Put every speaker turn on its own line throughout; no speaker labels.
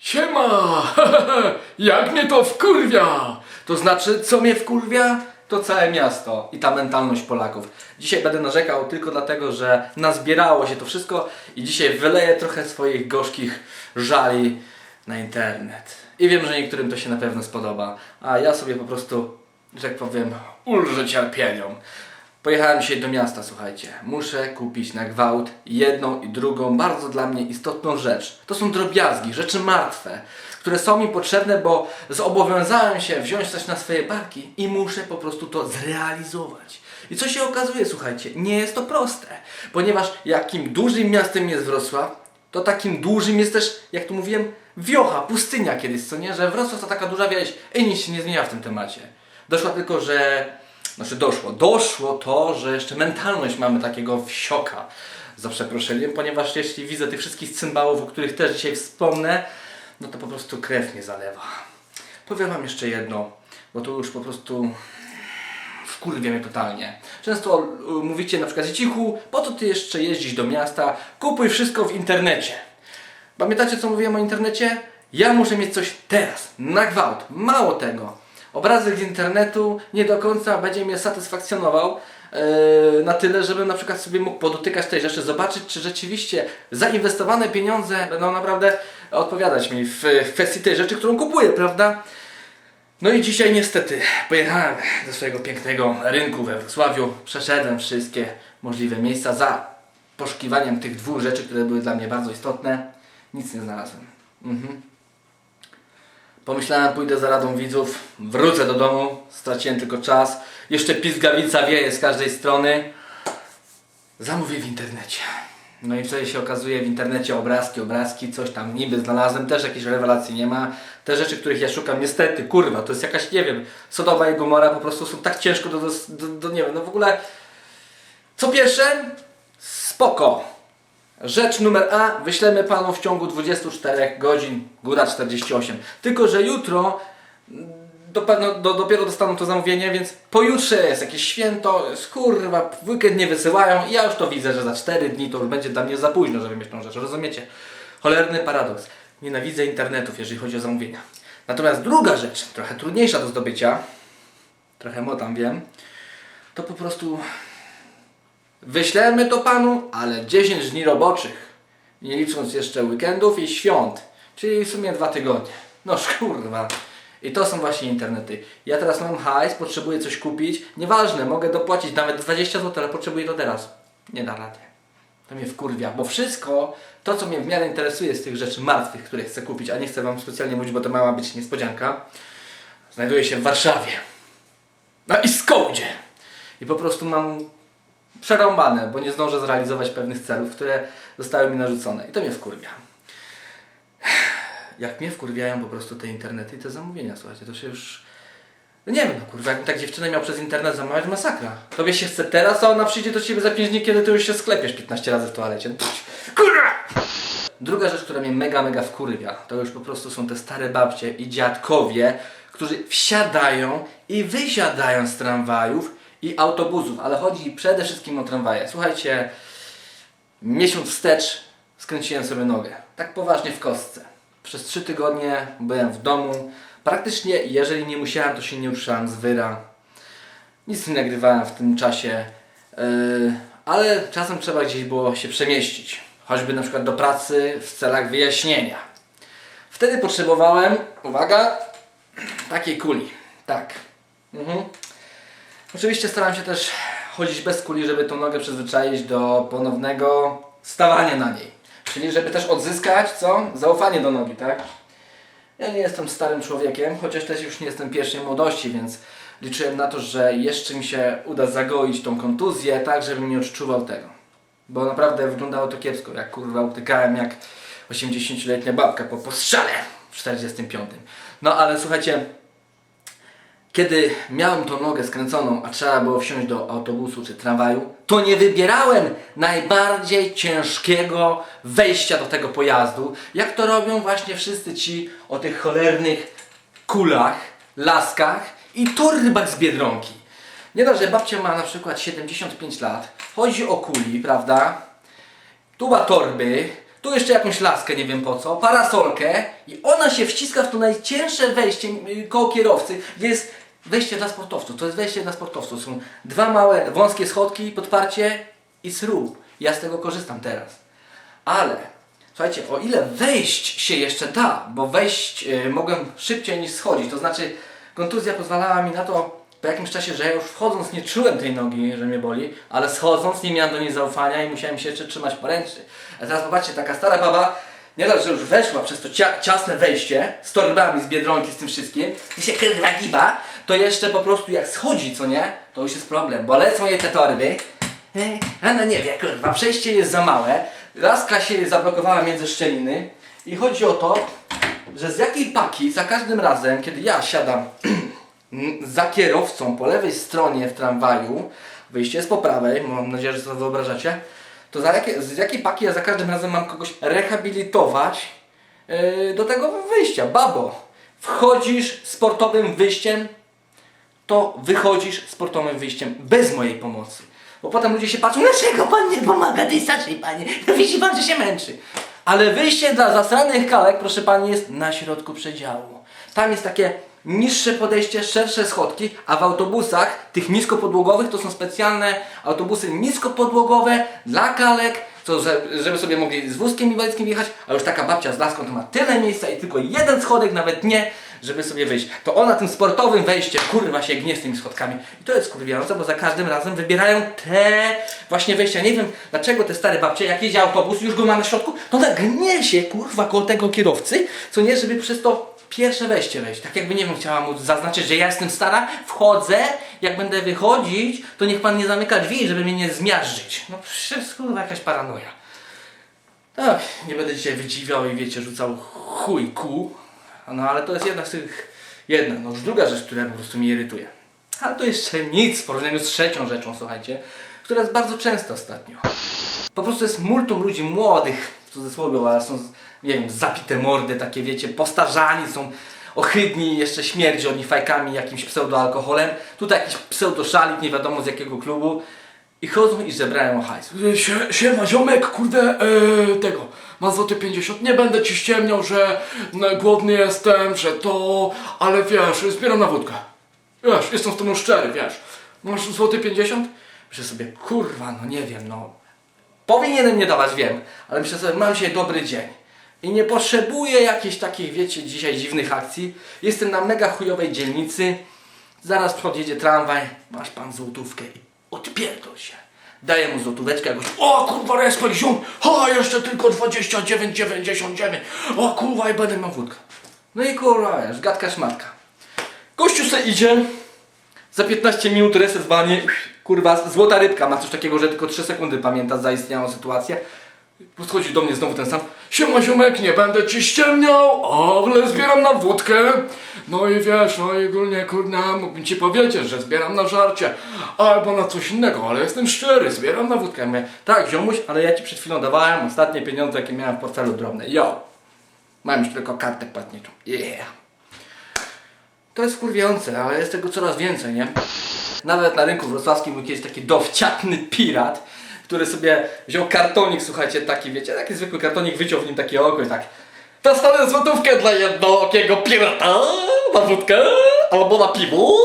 Siema! Jak mnie to wkurwia! To znaczy, co mnie wkurwia? To całe miasto i ta mentalność Polaków. Dzisiaj będę narzekał tylko dlatego, że nazbierało się to wszystko i dzisiaj wyleję trochę swoich gorzkich żali na internet. I wiem, że niektórym to się na pewno spodoba, a ja sobie po prostu, że tak powiem, ulżę cierpieniom. Pojechałem dzisiaj do miasta, słuchajcie. Muszę kupić na gwałt jedną i drugą bardzo dla mnie istotną rzecz. To są drobiazgi, rzeczy martwe, które są mi potrzebne, bo zobowiązałem się wziąć coś na swoje barki i muszę po prostu to zrealizować. I co się okazuje, słuchajcie, nie jest to proste, ponieważ jakim dużym miastem jest Wrocław, to takim dużym jest też, jak tu mówiłem, wiocha, pustynia kiedyś, co nie? Że Wrocław to taka duża wieś i nic się nie zmienia w tym temacie. Doszło tylko, że znaczy doszło. Doszło to, że jeszcze mentalność mamy takiego wsioka. Za przeproszeniem, ponieważ jeśli widzę tych wszystkich cymbałów, o których też dzisiaj wspomnę, no to po prostu krew mnie zalewa. Powiem Wam jeszcze jedno, bo to już po prostu wkurwia mnie totalnie. Często y, mówicie na przykład Cichu, po co Ty jeszcze jeździsz do miasta? Kupuj wszystko w internecie. Pamiętacie co mówiłem o internecie? Ja muszę mieć coś teraz, na gwałt. Mało tego. Obrazek z internetu nie do końca będzie mnie satysfakcjonował yy, na tyle, żebym na przykład sobie mógł podotykać tej rzeczy, zobaczyć, czy rzeczywiście zainwestowane pieniądze będą naprawdę odpowiadać mi w, w kwestii tej rzeczy, którą kupuję, prawda? No i dzisiaj niestety pojechałem do swojego pięknego rynku we Wrocławiu. Przeszedłem wszystkie możliwe miejsca za poszukiwaniem tych dwóch rzeczy, które były dla mnie bardzo istotne. Nic nie znalazłem. Mhm. Pomyślałem, pójdę za radą widzów, wrócę do domu, straciłem tylko czas. Jeszcze pizgawica wieje z każdej strony. Zamówię w internecie. No i wtedy się okazuje w internecie obrazki, obrazki, coś tam niby znalazłem, też jakiejś rewelacji nie ma. Te rzeczy, których ja szukam, niestety, kurwa, to jest jakaś, nie wiem, Sodowa i Gomora po prostu są tak ciężko do, do, do, do nie wiem, no w ogóle... Co pierwsze? Spoko. Rzecz numer A, wyślemy panu w ciągu 24 godzin, góra 48. Tylko, że jutro mm, do, no, do, dopiero dostaną to zamówienie, więc pojutrze jest jakieś święto, kurwa, w weekend nie wysyłają i ja już to widzę, że za 4 dni to już będzie dla mnie za późno, żeby mieć tą rzecz, rozumiecie? Cholerny paradoks. Nienawidzę internetów, jeżeli chodzi o zamówienia. Natomiast druga rzecz, trochę trudniejsza do zdobycia, trochę motam wiem, to po prostu Wyślemy to panu, ale 10 dni roboczych, nie licząc jeszcze weekendów i świąt, czyli w sumie dwa tygodnie. No kurwa. I to są właśnie internety. Ja teraz mam hajs, potrzebuję coś kupić. Nieważne, mogę dopłacić nawet 20 zł, ale potrzebuję to teraz. Nie da rady. To mnie wkurwia, bo wszystko, to co mnie w miarę interesuje z tych rzeczy martwych, które chcę kupić, a nie chcę Wam specjalnie mówić, bo to mała być niespodzianka, znajduje się w Warszawie. Na Iskołdzie. I po prostu mam przerąbane, bo nie zdążę zrealizować pewnych celów, które zostały mi narzucone. I to mnie wkurwia. Jak mnie wkurwiają po prostu te internety i te zamówienia, słuchajcie, to się już... No nie wiem, no kurwa, jakbym tak dziewczynę miał przez internet zamawiać, masakra. Tobie się chce teraz, a ona przyjdzie do Ciebie za 5 dni, kiedy Ty już się sklepiesz 15 razy w toalecie. Pff, Kurwa! Druga rzecz, która mnie mega, mega wkurwia, to już po prostu są te stare babcie i dziadkowie, którzy wsiadają i wysiadają z tramwajów i autobusów, ale chodzi przede wszystkim o tramwaje. Słuchajcie, miesiąc wstecz skręciłem sobie nogę. Tak poważnie w kostce. Przez trzy tygodnie byłem w domu. Praktycznie, jeżeli nie musiałem, to się nie ruszałem z wyra. Nic nie nagrywałem w tym czasie, yy, ale czasem trzeba gdzieś było się przemieścić. Choćby na przykład do pracy w celach wyjaśnienia. Wtedy potrzebowałem, uwaga, takiej kuli. Tak. Mhm. Oczywiście staram się też chodzić bez kuli, żeby tą nogę przyzwyczaić do ponownego stawania na niej. Czyli żeby też odzyskać, co? Zaufanie do nogi, tak? Ja nie jestem starym człowiekiem, chociaż też już nie jestem pierwszej młodości, więc liczyłem na to, że jeszcze mi się uda zagoić tą kontuzję, tak żebym nie odczuwał tego. Bo naprawdę wyglądało to kiepsko, jak kurwa utykałem jak 80-letnia babka po postrzale w 45. No ale słuchajcie, kiedy miałem tą nogę skręconą, a trzeba było wsiąść do autobusu czy tramwaju, to nie wybierałem najbardziej ciężkiego wejścia do tego pojazdu, jak to robią właśnie wszyscy ci o tych cholernych kulach, laskach i torbach z Biedronki. Nie da, że babcia ma na przykład 75 lat, chodzi o kuli, prawda? Tu ma torby, tu jeszcze jakąś laskę, nie wiem po co, parasolkę i ona się wciska w to najcięższe wejście y, koło kierowcy, gdzie jest wejście dla sportowców. To jest wejście dla sportowców. Są dwa małe, wąskie schodki, podparcie i srób. Ja z tego korzystam teraz. Ale słuchajcie, o ile wejść się jeszcze da, bo wejść y, mogłem szybciej niż schodzić, to znaczy kontuzja pozwalała mi na to po jakimś czasie, że ja już wchodząc nie czułem tej nogi, że mnie boli, ale schodząc nie miałem do niej zaufania i musiałem się jeszcze trzymać poręczy. A teraz popatrzcie, taka stara baba nie dość, że już weszła przez to cia ciasne wejście z torbami, z biedronki, z tym wszystkim i się kurwa giba, to jeszcze po prostu jak schodzi, co nie, to już jest problem, bo lecą jej te torby, a no nie wie, kurwa, przejście jest za małe, laska się zablokowała między szczeliny i chodzi o to, że z jakiej paki za każdym razem, kiedy ja siadam za kierowcą po lewej stronie w tramwaju, wyjście jest po prawej, mam nadzieję, że to wyobrażacie, to za jakie, z jakiej paki ja za każdym razem mam kogoś rehabilitować yy, do tego wyjścia. Babo, wchodzisz sportowym wyjściem, to wychodzisz sportowym wyjściem bez mojej pomocy. Bo potem ludzie się patrzą, dlaczego pan nie pomaga tej starszej pani? No widzi pan, że się męczy. Ale wyjście dla zasranych kalek, proszę pani, jest na środku przedziału. Tam jest takie niższe podejście, szersze schodki, a w autobusach, tych niskopodłogowych, to są specjalne autobusy niskopodłogowe dla kalek, co, że- żeby sobie mogli z wózkiem inwalidzkim jechać, a już taka babcia z laską to ma tyle miejsca i tylko jeden schodek, nawet nie, żeby sobie wyjść. To ona tym sportowym wejściem, kurwa się gnie z tymi schodkami. I to jest kurwiające, bo za każdym razem wybierają te właśnie wejścia. Nie wiem dlaczego te stare babcie, jak jedzie autobus, już go ma na środku, to ona gnie się kurwa koło tego kierowcy, co nie, żeby przez to pierwsze wejście wejść. Tak jakby nie wiem, chciała mu zaznaczyć, że ja jestem stara, wchodzę, jak będę wychodzić, to niech pan nie zamyka drzwi, żeby mnie nie zmiażdżyć. No przecież kurwa jakaś paranoja. Tak, nie będę dzisiaj wydziwiał i wiecie, rzucał chuj ku. No ale to jest jedna z tych, jedna, no już druga rzecz, która po prostu mnie irytuje. Ale to jeszcze nic w porównaniu z trzecią rzeczą, słuchajcie, która jest bardzo częsta ostatnio. Po prostu jest multum ludzi młodych, w cudzysłowie, ale są, nie wiem, zapite mordy, takie wiecie, postarzani, są ohydni, jeszcze śmierdzi od nich fajkami, jakimś pseudoalkoholem. Tutaj jakiś pseudoszalik, nie wiadomo z jakiego klubu. I chodzą i żebrają o hajs.
Sie, siema ziomek, kurde, e, tego, mam złoty 50, nie będę ci ściemniał, że no, głodny jestem, że to, ale wiesz, zbieram na wódkę. Wiesz, jestem z tobą szczery, wiesz. Masz złoty 50?
Myślę sobie, kurwa, no nie wiem, no. Powinienem nie dawać, wiem, ale myślę sobie, mam dzisiaj dobry dzień. I nie potrzebuję jakichś takich, wiecie, dzisiaj dziwnych akcji. Jestem na mega chujowej dzielnicy. Zaraz podjedzie tramwaj, masz pan złotówkę i odpierdol się. Daję mu złotóweczkę, jakoś,
O kurwa, respekt ziom, ha, jeszcze tylko 29,99. O kurwa, i będę miał wódkę.
no i kurwa, wiesz, gadka szmatka. Gościu se idzie, za 15 minut reset banie, kurwa, złota rybka, ma coś takiego, że tylko 3 sekundy pamięta zaistniałą sytuację. Podchodzi do mnie znowu ten sam.
Siema ziomek, nie będę ci ściemniał, ale zbieram na wódkę. No i wiesz, no i ogólnie kurde, mógłbym ci powiedzieć, że zbieram na żarcie albo na coś innego, ale jestem szczery, zbieram na wódkę.
Mówię, tak ziomuś, ale ja ci przed chwilą dawałem ostatnie pieniądze, jakie miałem w portfelu drobne. Yo! Mam już tylko kartę płatniczą. Yeah! To jest kurwiące, ale jest tego coraz więcej, nie? Nawet na rynku wrocławskim był kiedyś taki dowciatny pirat, który sobie wziął kartonik, słuchajcie, taki wiecie, taki zwykły kartonik, wyciął w nim takie oko i tak Dostanę złotówkę dla jednookiego pirata na wódkę albo na piwo.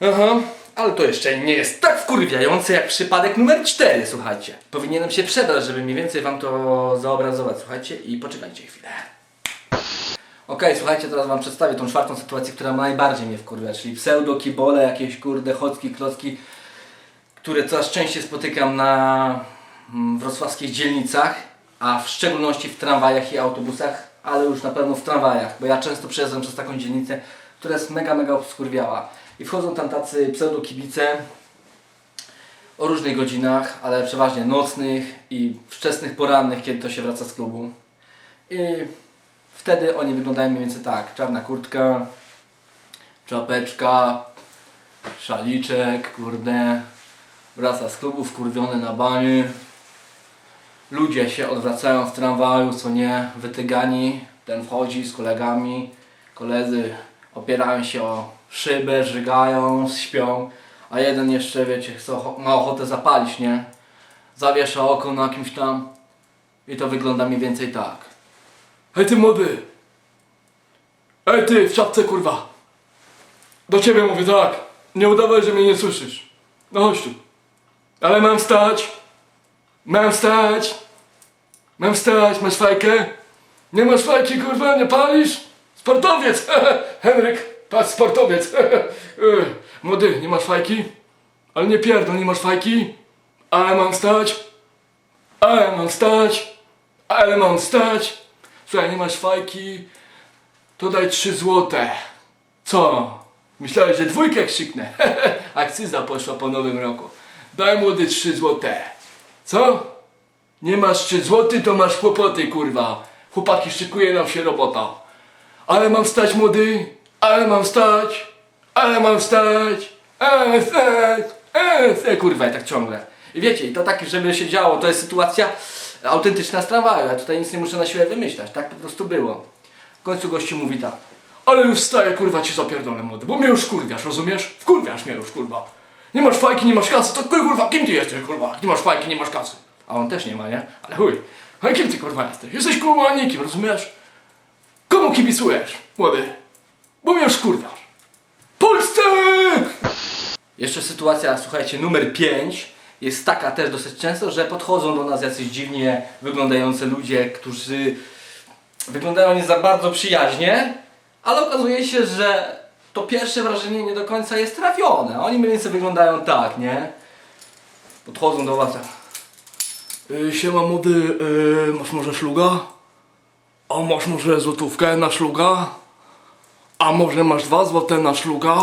Aha, ale to jeszcze nie jest tak wkurwiające jak przypadek numer 4, słuchajcie. Powinienem się przebrać, żeby mniej więcej wam to zaobrazować, słuchajcie, i poczekajcie chwilę. Okej, słuchajcie, teraz wam przedstawię tą czwartą sytuację, która najbardziej mnie wkurwia, czyli pseudo, kibole, jakieś kurde, chocki, klocki, które coraz częściej spotykam na mm, wrocławskich dzielnicach, a w szczególności w tramwajach i autobusach, ale już na pewno w tramwajach, bo ja często przejeżdżam przez taką dzielnicę, która jest mega, mega obskurwiała. I wchodzą tam tacy pseudo kibice o różnych godzinach, ale przeważnie nocnych i wczesnych porannych, kiedy to się wraca z klubu. I wtedy oni wyglądają mniej więcej tak. Czarna kurtka, czapeczka, szaliczek, kurde. Wraca z klubu wkurwiony na banie. Ludzie się odwracają w tramwaju, co nie, wytygani. Ten wchodzi z kolegami. Koledzy opierają się o szybę, żygają, śpią. A jeden jeszcze, wiecie, ma ochotę zapalić, nie? Zawiesza oko na kimś tam. I to wygląda mniej więcej tak.
Hej ty młody! Ej ty w czapce kurwa! Do ciebie mówię tak! Nie udawaj, że mnie nie słyszysz. No chodź tu. Ale mam wstać! Mam wstać! Mam wstać, masz fajkę? Nie masz fajki kurwa, nie palisz? Sportowiec! Henryk, patrz sportowiec! Młody, nie masz fajki? Ale nie pierdol, nie masz fajki? Ale mam wstać! Ale mam wstać! Ale mam wstać! Słuchaj, nie masz fajki? To daj 3 złote. Co? Myślałeś, że dwójkę krzyknę. Akcyza poszła po nowym roku. Daj młody 3 złote. Co? Nie masz 3 złoty, to masz kłopoty, kurwa. Chłopaki, szykuje nam się robota. Ale mam wstać, młody. Ale mam wstać. Ale mam wstać. Ale mam wstać. Ale.
Kurwa, i tak ciągle. I wiecie, i to tak, żeby się działo, to jest sytuacja autentyczna tramwaju. Ja tutaj nic nie muszę na siłę wymyślać. Tak po prostu było. W końcu gościu mówi tak.
Ale już wstaję, kurwa, ci zapierdolę młody, bo mnie już kurwiasz, rozumiesz? Wkurwiasz mnie już, kurwa. Nie masz fajki, nie masz kasy, to kurwa, kim ty jesteś, kurwa? Nie masz fajki, nie masz kasy.
A on też nie ma, nie?
Ale chuj, a kim ty, kurwa, jesteś? Jesteś, kurwa, nikim, rozumiesz? Komu kibicujesz, młody? Bo mnie już kurwiasz. Polsce!
Jeszcze sytuacja, słuchajcie, numer 5 jest taka też dosyć często, że podchodzą do nas jacyś dziwnie wyglądający ludzie, którzy wyglądają nie za bardzo przyjaźnie, ale okazuje się, że to pierwsze wrażenie nie do końca jest trafione. Oni mniej więcej wyglądają tak, nie? Podchodzą do was.
Yy, siema, młody, yy, masz może szluga? A masz może złotówkę na szluga? A może masz dwa złote na szluga?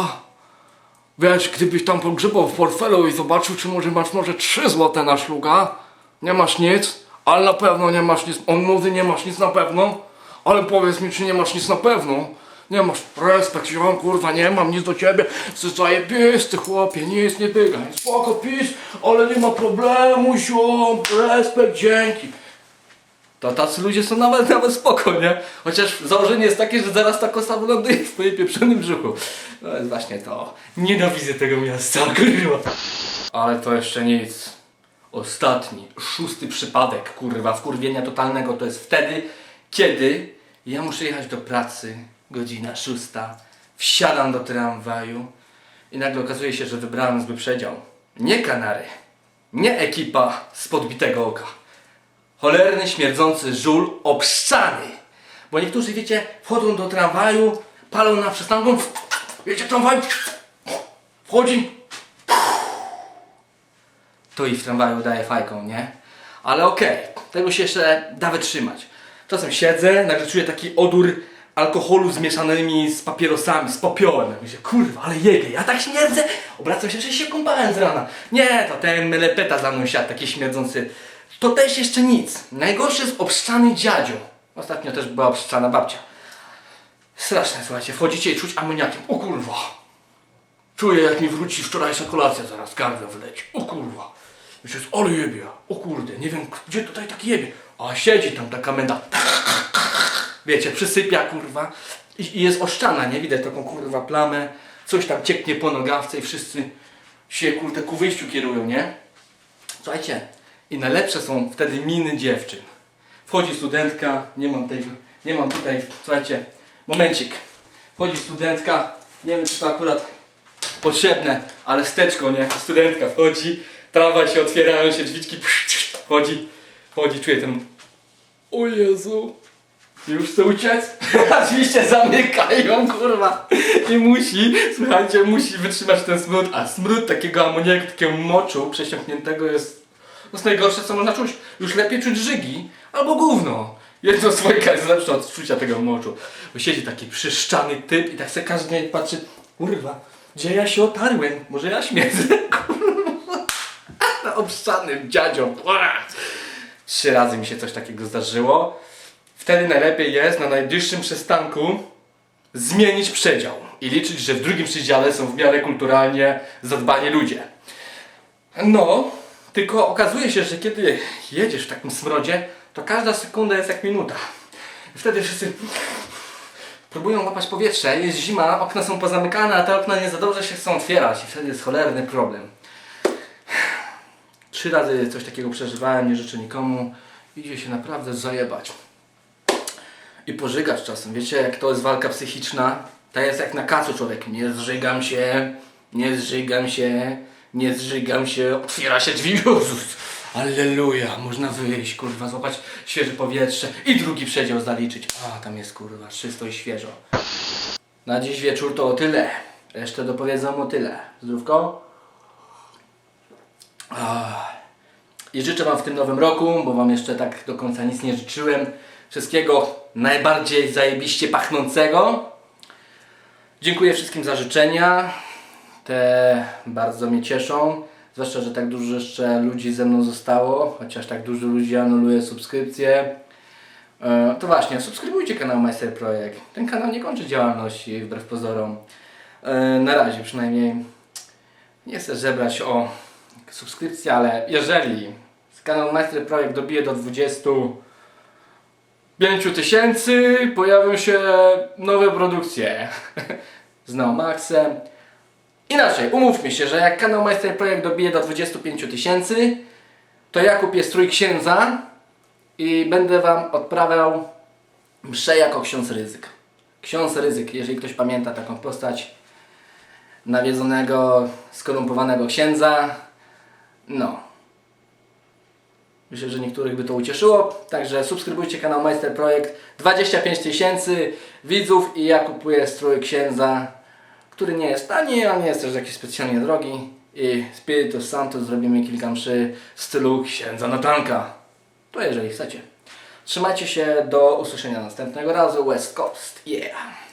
Wiesz, gdybyś tam pogrzebał w portfelu i zobaczył, czy może masz może trzy złote na szluga? Nie masz nic? Ale na pewno nie masz nic. On mówi, nie masz nic na pewno? Ale powiedz mi, czy nie masz nic na pewno? Nie masz respekt, ziom, kurwa, nie mam nic do ciebie. Jesteś zajebisty, chłopie, nic nie dygaj. Spoko, pis, ale nie ma problemu, ziom, respekt, dzięki.
To tacy ludzie są nawet, nawet spoko, nie? Chociaż założenie jest takie, że zaraz ta kosa wyląduje w twojej pieprzonym brzuchu. No jest właśnie to. Nienawidzę tego miasta, kurwa. Ale to jeszcze nic. Ostatni, szósty przypadek, kurwa, wkurwienia totalnego to jest wtedy, kiedy ja muszę jechać do pracy, godzina szósta, wsiadam do tramwaju i nagle okazuje się, że wybrałem zły przedział. Nie Kanary, nie ekipa z podbitego oka cholerny, śmierdzący żul obszczany. Bo niektórzy, wiecie, wchodzą do tramwaju, palą na przystanku, wiecie, tramwaj wchodzi, to i w tramwaju daje fajką, nie? Ale okej, tego się jeszcze da wytrzymać. Czasem siedzę, nagle czuję taki odór alkoholu zmieszanymi z papierosami, z popiołem. Myślę, kurwa, ale jebie, ja tak śmierdzę? Obracam się, że się kąpałem z rana. Nie, to ten melepeta za mną siadł, taki śmierdzący. To też jeszcze nic. Najgorszy jest obszczany dziadzio. Ostatnio też była obszczana babcia. Straszne, słuchajcie, wchodzicie i czuć amoniakiem. O kurwa.
Czuję, jak mi wróci wczorajsza kolacja, zaraz gardła wyleci. O kurwa. Myślę, ale jebie. O kurde, nie wiem, gdzie tutaj tak jebie.
A siedzi tam taka menda. Wiecie, przysypia kurwa. I, jest oszczana, nie? Widać taką kurwa plamę. Coś tam cieknie po nogawce i wszyscy się kurde ku wyjściu kierują, nie? Słuchajcie, i najlepsze są wtedy miny dziewczyn. Wchodzi studentka, nie mam tego, nie mam tutaj, słuchajcie, momencik. Wchodzi studentka, nie wiem czy to akurat potrzebne, ale steczką, nie? Studentka wchodzi, tramwaj się otwierają się drzwiczki, wchodzi, wchodzi, czuje ten
O Jezu.
Już chce uciec? Oczywiście zamykają, kurwa. I musi, słuchajcie, musi wytrzymać ten smród. A smród takiego amoniaku, takiego moczu przesiąkniętego jest... To jest najgorsze, co można czuć. Już lepiej czuć żygi albo gówno. Jedno słoika jest lepsze od czucia tego moczu. Bo siedzi taki przyszczany typ i tak se każdy dzień patrzy, kurwa, gdzie ja się otarłem? Może ja śmierdzę? Na obszczanym dziadzią. Trzy razy mi się coś takiego zdarzyło. Wtedy najlepiej jest na najbliższym przystanku zmienić przedział i liczyć, że w drugim przedziale są w miarę kulturalnie zadbani ludzie. No, tylko okazuje się, że kiedy jedziesz w takim smrodzie, to każda sekunda jest jak minuta. Wtedy wszyscy próbują łapać powietrze, jest zima, okna są pozamykane, a te okna nie za dobrze się chcą otwierać i wtedy jest cholerny problem. Trzy razy coś takiego przeżywałem, nie życzę nikomu idzie się naprawdę zajebać. I pożygać czasem. Wiecie, jak to jest walka psychiczna? To jest jak na kacu człowiek. Nie zżygam się, nie zżygam się, nie zżygam się. Otwiera się drzwi. Jezus. Alleluja. Można wyjść, kurwa, złapać świeże powietrze i drugi przedział zaliczyć. A, tam jest, kurwa, czysto i świeżo. Na dziś wieczór to o tyle. Resztę dopowiedzą o tyle. Zdrówko? I życzę Wam w tym nowym roku, bo Wam jeszcze tak do końca nic nie życzyłem, wszystkiego najbardziej zajebiście pachnącego. Dziękuję wszystkim za życzenia. Te bardzo mnie cieszą. Zwłaszcza, że tak dużo jeszcze ludzi ze mną zostało, chociaż tak dużo ludzi anuluje subskrypcje. E, to właśnie, subskrybujcie kanał Majster Projekt. Ten kanał nie kończy działalności, wbrew pozorom. E, na razie przynajmniej. Nie chcę żebrać o subskrypcję, ale jeżeli kanał Majster Projekt dobije do 20 5000 pojawią się nowe produkcje z Neomaxem. Inaczej, umówmy się, że jak kanał Majster Projekt dobije do 25 tysięcy, to ja kupię strój księdza i będę Wam odprawiał mszę jako ksiądz ryzyk. Ksiądz ryzyk, jeżeli ktoś pamięta taką postać nawiedzonego, skorumpowanego księdza, no, Myślę, że niektórych by to ucieszyło. Także subskrybujcie kanał Majster Projekt. 25 tysięcy widzów i ja kupuję strój księdza, który nie jest tani, a nie jest też jakiś specjalnie drogi. I Spiritus Santo zrobimy kilka mszy w stylu księdza Natanka. To jeżeli chcecie. Trzymajcie się, do usłyszenia następnego razu. West Coast, yeah!